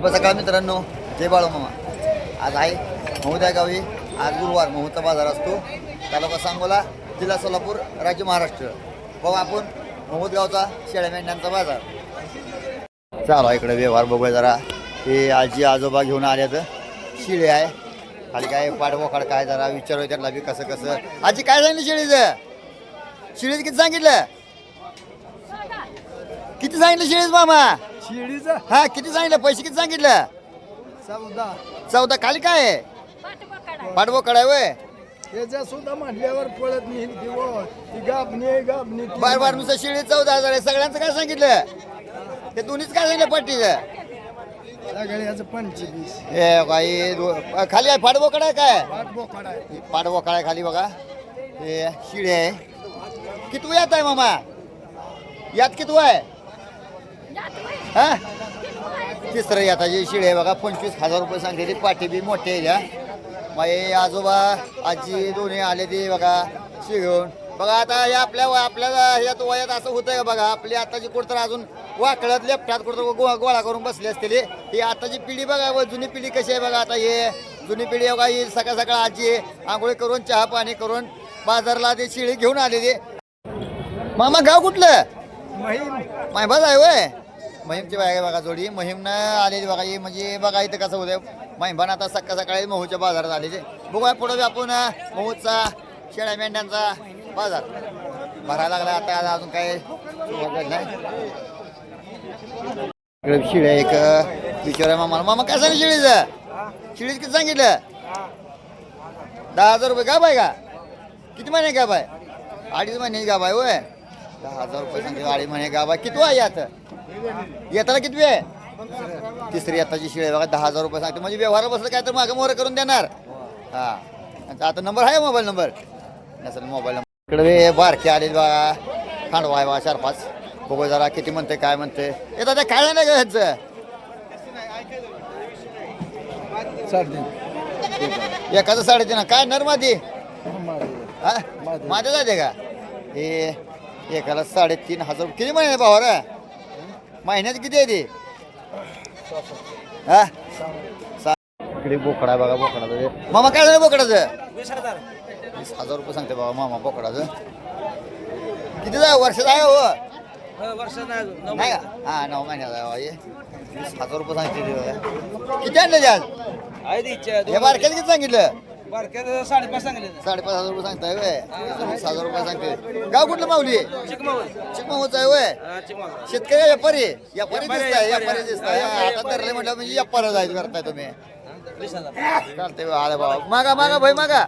शुभ सकाळ मित्रांनो. जय बाळू मामा. आज आहे महूद गावी. आज गुरुवार महूदचा बाजार असतो. तालुका सांगोला जिल्हा सोलापूर राज्य महाराष्ट्र. बघू आपण महूद गावचा शेळ्या मेंढ्यांचा बाजार. चालू इकडे व्यवहार बघूया जरा. हे आजी आजोबा घेऊन आल्यात शिळे आहे. खाली काय पाडवोखाड काय जरा विचारू त्यातला बी कसं कसं. आजी काय सांगितलं शिळीचं? शिळीचं किती सांगितलं? किती सांगितलं शिळीच मामा? शिडीचा? हा किती सांगितलं? पैसे किती सांगितलं? चौदा. चौदा. खाली काय आहे? पाडवो कडाय वय याच्या सुद्धा म्हटल्यावर पळत नाही ती गाबणी आहे, गाबणी बार बार नुसतं शिळी चौदा हजार आहे. सगळ्यांचं काय सांगितलं? ते दोन्हीच काय सांगितलं पट्टीचं? सगळ्याचं पंचवीस. हे बाई दो- खाली आहे. पाडवो कडाय काय? आहे पाडवो कडाय खाली बघा. हे शिळे आहे. किती यात आहे मामा? यात किती आहे? हा? तिसरं याताची शिळे आहे बघा पंचवीस हजार रुपये सांगते पाठी बी मोठे आहे या माझे आजोबा आजी दोन्ही आले ते बघा शिगून बघा आता हे आपल्या आपल्याला ह्यात वयात असं होतंय का बघा? आपली आताची कुठतर अजून वाकळत लेफ्टात कुठतर गो गोळा करून बसली असतील ही. आताची पिढी बघा व जुनी पिढी कशी आहे बघा आता हे. जुनी पिढी बघा ही सकाळ सकाळ आजी आंघोळी करून चहा पाणी करून बाजारला ते शिळी घेऊन आले ते मामा गाव कुठलं? महिम मायबाज आहे वय महिमची बाय बघा जोडी. महिमनं आलेली बघा हे म्हणजे बघा इथं कसं होतं महिमान आता सकाळ सकाळी महूच्या बाजारात आलेले बघूया पुढे बी आपण महूचा शेळ्या मेंढ्यांचा बाजार. भरायला लागला आता अजून काय नाही. शिळ्या एक विचारा मामा मामा काय सांगितलं शिळीचं? शिळीच किती सांगितलं? दहा हजार रुपये का बाय का? किती महिने का बाय अडीच महिने गाब बाय होय. दहा हजार रुपये सांगितलं अडीच महिने का बाय किती आहे आता? येताला किती आहे तिसरी आताची शिळे बघा दहा हजार रुपये सांगते. म्हणजे व्यवहार बसलं काय तर मागं मोर करून देणार. हा. आता नंबर आहे मोबाईल नंबर? नसेल मोबाईल नंबर. इकडे बारके आले बघा. खांडवा आहे बघा चार पाच. बघू जरा किती म्हणते काय म्हणते येतात काय नाही का ह्याचं? साडेतीन. एकाचं साडेतीन काय नर मादी? हा? माझ्या जाते का? हे एकाला साडेतीन हजार. किती महिने भावा रे महिन्यात किती आहे ते? हा? इकडे बोकडा बघा बोकडाचं मामा काय झालं बोकडाचं? वीस हजार. रुपये सांगते बाबा मामा बोकडाचं. किती जाय वर्षात आहे हो? वर्ष नाही का? हा नऊ महिन्यात आहे हे. वीस हजार रुपये सांगते ते. बघा. किती आणले आज? आहे ती इच्छा. हे बारक्यात किती सांगितलं? साडेपाच सांगले साडेपाच हजार रुपये सांगताय वय वीस हजार रुपये सांगते. गाव कुठलं माऊली? चिकमाऊच आहे वय शेतकरी व्यापारी. व्यापारी दिसताय व्यापारी. दिसताय. आता धरले म्हटलं म्हणजे व्यापार जायचं करताय तुम्ही. चालतंय अरे बाबा मागा मागा भाई मागा.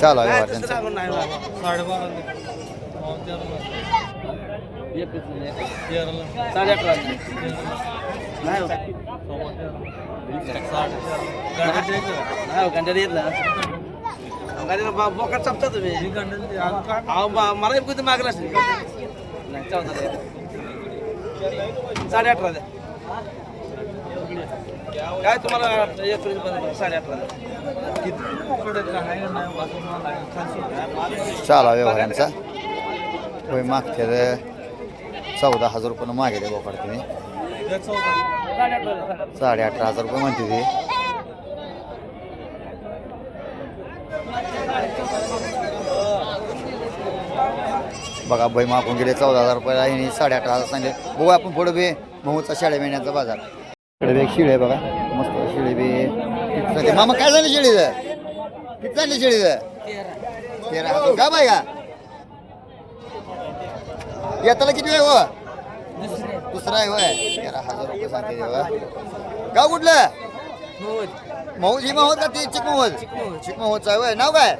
चालू साडे अकरा नाही हो. नाही हो, गंड्याला येत ना गंड्याला बा- बोकात चापता तुम्ही अहो, बा- मला कुठे मागलाच असेल नाही चौदा द्या. साडे अठरा द्या काय तुम्हाला एक साडे अठरा द्या चालू व्यवहार यांचा होय मागच्या चौदा हजार रुपये मागेले बोकड तुम्ही साडे अठरा साडे अठरा हजार रुपये म्हणते ती. बघा बाई मागून गेले चौदा हजार रुपये आणि साडे अठरा हजार सांगले. बघू आपण पुढे बी महूचा शाळे महिन्याचा बाजार. इकडे बी एक शिळे बघा. मस्त शिळे बी. मामा काय झालं शिळीचं? किती झाली शिळीचं? तेरा का बाय का येताला किती वेळ हो दुसरा आहे. होय तेरा हजार रुपये सांगते बघा गाव कुठलं? महूद ही महूद का ती चिकमहूद चिकमहूदचं आहे होय नाव काय?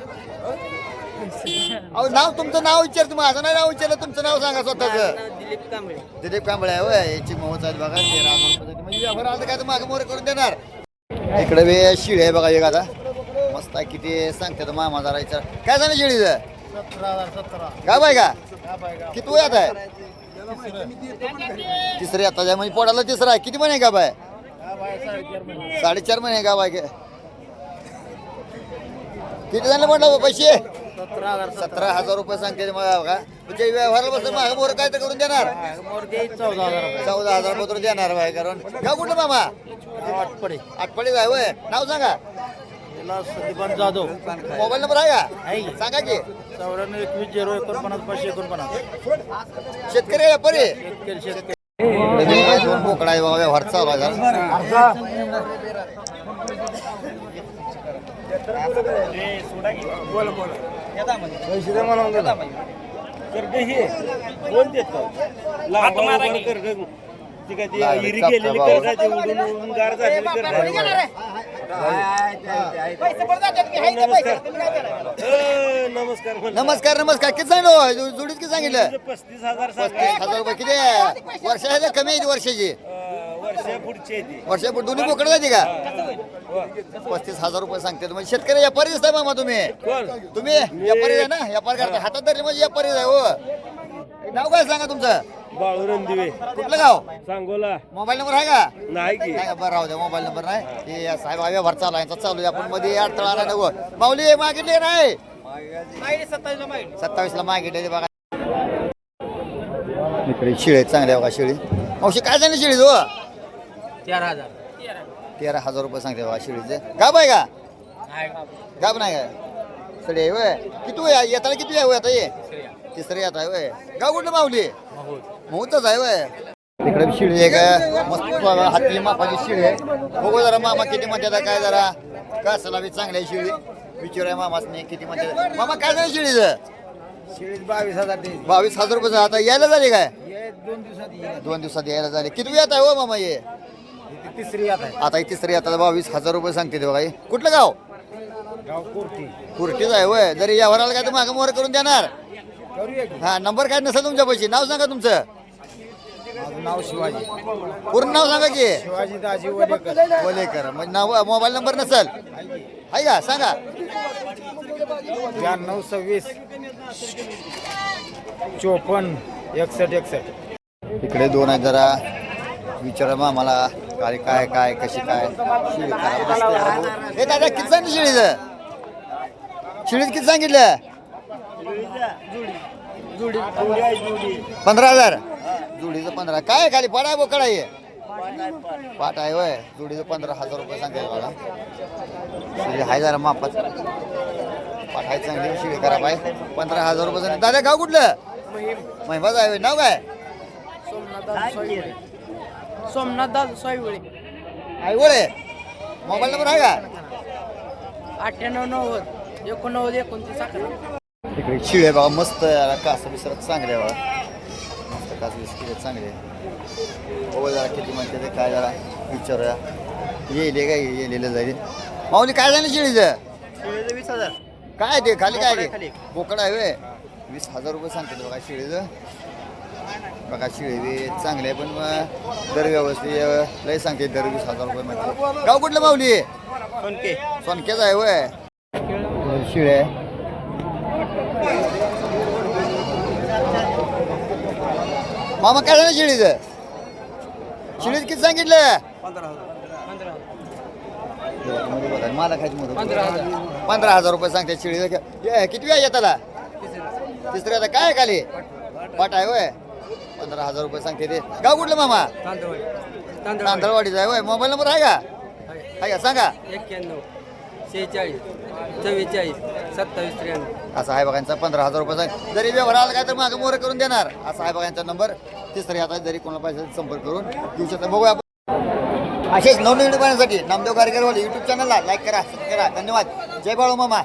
अहो नाव तुमचं नाव विचारतो माझं नाही नाव विचारलं तुमचं नाव सांगा स्वतःचं. दिलीप कांबळे. दिलीप कांबळे आहे होय चिकमहूदचं आहे बघा. तेरा हजार रुपये. म्हणजे आलं काय तर मागं मोरे करून देणार. इकडे बी शिळे आहे बघा एक आता. मस्त आहे. किती सांगते तर मामा जरा विचार. काय झालं शिळीचं? गाव आहे का. किती वयात आहे. तिसरी आता आहे म्हणजे पोटाला तिसरा आहे. किती महिने गाब आहे? साडेचार महिने. का? किती झाले म्हटलं पैसे? सतरा हजार रुपये सांगते बघा म्हणजे व्यवहाराला बसून मागं मोर काय तर करून देणार? चौदा हजार पत्र देणार बाय कारण गाव कुठलं मामा? आठपडे आठपडे जाय वय नाव सांगा. सतीपान जाधव. मोबाईल नंबर आहे आहे. का? सांगा की. चौऱ्याण्णव एकवीस झिरो एकोणपन्नास पाचशे एकोणपन्नास. शेतकरी आहे परे. शेतकरी शेतकरी. दोन बोकडा आहे बाबा व्यवहार चालू आहे नमस्कार नमस्कार. नमस्कार किती सांगितलं जु- जुडीत किती सांगितलं? पस्तीस हजार पस्तीस हजार रुपये. किती? आहे? वर्षाची कमी आहे वर्षाची? वर्षा पुढचे वर्षा दोन्ही बोकडं जाते का? पस्तीस हजार रुपये सांगते. म्हणजे शेतकरी व्यापारी दिसताय मामा तुम्ही. तुम्ही व्यापारी आहे ना? व्यापार करता. हातात धरले म्हणजे व्यापारी आहे हो. नाव काय सांगा तुमचं? बाळू रणदिवे. कुठलं गाव? सांगोला. मोबाईल नंबर आहे का? नाही की. नाही का? बरं राहू द्या मोबाईल नंबर नाही. ते या साहेब हा व्यवहार चालू आहे यांचा चालू आहे आपण. मध्ये अडथळा आला नको. माऊली मागितले नाही? सत्तावीस ला मागितले. ते बघा. इकडे शिळे चांगले बघा शिळी. मावशी काय झाली शिळी जो चार हजार. तेरा हजार रुपये सांगते बघा शिळीचे. गाब आहे का? गाब नाही का? सडी वय किती वय येताना किती आहे वय आता ये. तिसरं येत आहे वय गाव कुठलं माऊली? महूतच आहे वय. इकडे शिळी आहे. का मस्त हाती मापाची शिळी आहे. बघू जरा मामा किती म्हणतात काय जरा कासाला बी चांगली आहे शिळी. विचारूया मामासने किती म्हणतात. मामा काय झालं शिळीचं? शेळीत बावीस हजार बावीस हजार रुपये आता यायला झाले काय? दोन दिवसात. दोन दिवसात यायला झाले. किती येत आहे हो मामा ये तिसरी आता ही तिसरी आता बावीस हजार रुपये सांगते ते बघा. कुठलं गाव? गाव कोरटी. कुर्टीच आहे वय. जरी यावराला काय तर मागं मोर करून देणार. हा नंबर काय नसेल तुमच्या पैसे नाव सांगा तुमचं. माझं नाव शिवाजी. पूर्ण नाव सांगा की. शिवाजी दाजी वडेकर. बोलेकर म्हणजे नाव मोबाईल नंबर नसेल? आहे का? सांगा. त्र्याण्णव सव्वीस चोपन्न एकसष्ट एकसष्ट. इकडे दोन आहेत जरा. विचारा मग आम्हाला काय काय काय कशी काय. शिळी खराब दिसते. हे दादा किती सांगितलं शिळीचं? शिळीत किती सांगितलं? पंधरा हजार? जुडीचं पंधरा. काय खाली पाडा बोकडा आहे? पाट आहे वय जुडीचं पंधरा हजार रुपये सांगायला मला शिळी आहे जरा मापात. पाट आहे चांगली शिळी करा पाय पंधरा हजार रुपये दादा गाव कुठलं? महिमाच आहे नाव काय? सोमनाथ दादा साईवळे आई वळे मोबाईल नंबर आहे का? अठ्ठ्याण्णव नव्वद एकोणनव्वद एकोणतीस अकरा. इकडे शिळे बघा मस्त आहे. कास बिसरत चांगले बघा. मस्त कास बिस्किट चांगले. हो जरा किती म्हणते ते काय जरा विचारूया. येईल काय येलेलं जाईल. माऊली काय झालं शिळीचं वीस हजार. काय ते खाली काय ते. बोकडं आहे वे वीस हजार रुपये सांगते बघा शिळीचं बघा शिळी बी चांगले पण मग दर व्यवस्थित लय सांगते दर वीस हजार रुपये म्हणते. गाव कुठलं माऊली? सोनके. सोनकेच आहे वय शिळे मामा काय झालं शिळीचं? शिळीत किती सांगितलं? मला खायची पंधरा हजार रुपये सांगते शिळीचं. किती वेळा येताला तिसऱ्या आता काय आहे खाली? पाट आहे वय पंधरा हजार रुपये सांगते ते. गाव कुठलं मामा? तांदळवाडीचं आहे वय मोबाईल नंबर आहे का? आहे का? सांगा. एक्क्याण्णव. शेहेचाळीस चव्वेचाळीस सत्तावीस त्र्याण्णव. असा साहेबांचा पंधरा हजार रुपये जरी व्यवहार आला काय तर मागं मोर करून देणार. असा साहेबांचा नंबर. तिसरी आता जरी कोणाला पाहिजे संपर्क करून देऊ शकता. बघूया आपण. असेच नवनवीन पाहण्यासाठी नामदेव कार्यक्रम यूट्यूब चॅनलला लाईक करा सबस्क्राईब करा. धन्यवाद. जय बाळू मामा.